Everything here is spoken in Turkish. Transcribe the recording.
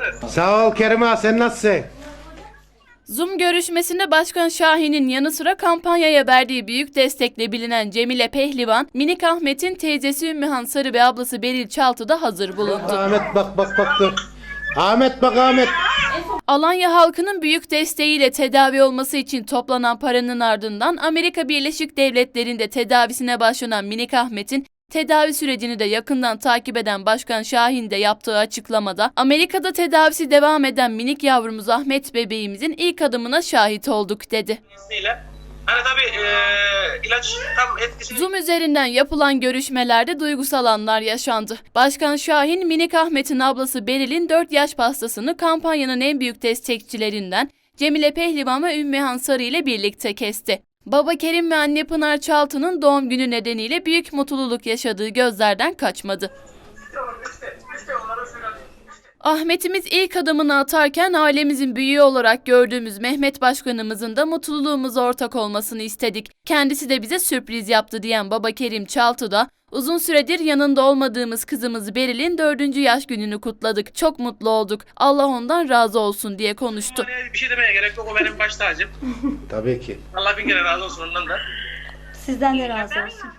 Nasılsınız? Sağ ol Kerim ağa sen nasılsın? Zoom görüşmesinde Başkan Şahin'in yanı sıra kampanyaya verdiği büyük destekle bilinen Cemile Pehlivan, Minik Ahmet'in teyzesi Ümmühan Sarı ve ablası Beril Çaltı'da hazır bulundu. Ahmet bak bak bak dur. Ahmet bak Ahmet. Alanya halkının büyük desteğiyle tedavi olması için toplanan paranın ardından Amerika Birleşik Devletleri'nde tedavisine başlanan Minik Ahmet'in tedavi sürecini de yakından takip eden Başkan Şahin de yaptığı açıklamada Amerika'da tedavisi devam eden minik yavrumuz Ahmet bebeğimizin ilk adımına şahit olduk dedi. İzniyle. Hani tabii eee ilaç tam etkisini Zoom üzerinden yapılan görüşmelerde duygusal anlar yaşandı. Başkan Şahin, Minik Ahmet'in ablası Beril'in 4 yaş pastasını kampanyanın en büyük destekçilerinden Cemile Pehlivan ve Ümmühan Sarı ile birlikte kesti. Baba Kerim ve anne Pınar Çaltı'nın doğum günü nedeniyle büyük mutluluk yaşadığı gözlerden kaçmadı. Ahmet'imiz ilk adımını atarken ailemizin büyüğü olarak gördüğümüz Mehmet Başkanımızın da mutluluğumuza ortak olmasını istedik. Kendisi de bize sürpriz yaptı diyen baba Kerim Çaltı da uzun süredir yanında olmadığımız kızımız Beril'in dördüncü yaş gününü kutladık. Çok mutlu olduk. Allah ondan razı olsun diye konuştu. bir şey demeye gerek yok. O benim baş tacım. Tabii ki. Allah bin kere razı olsun ondan da. Sizden de razı olsun.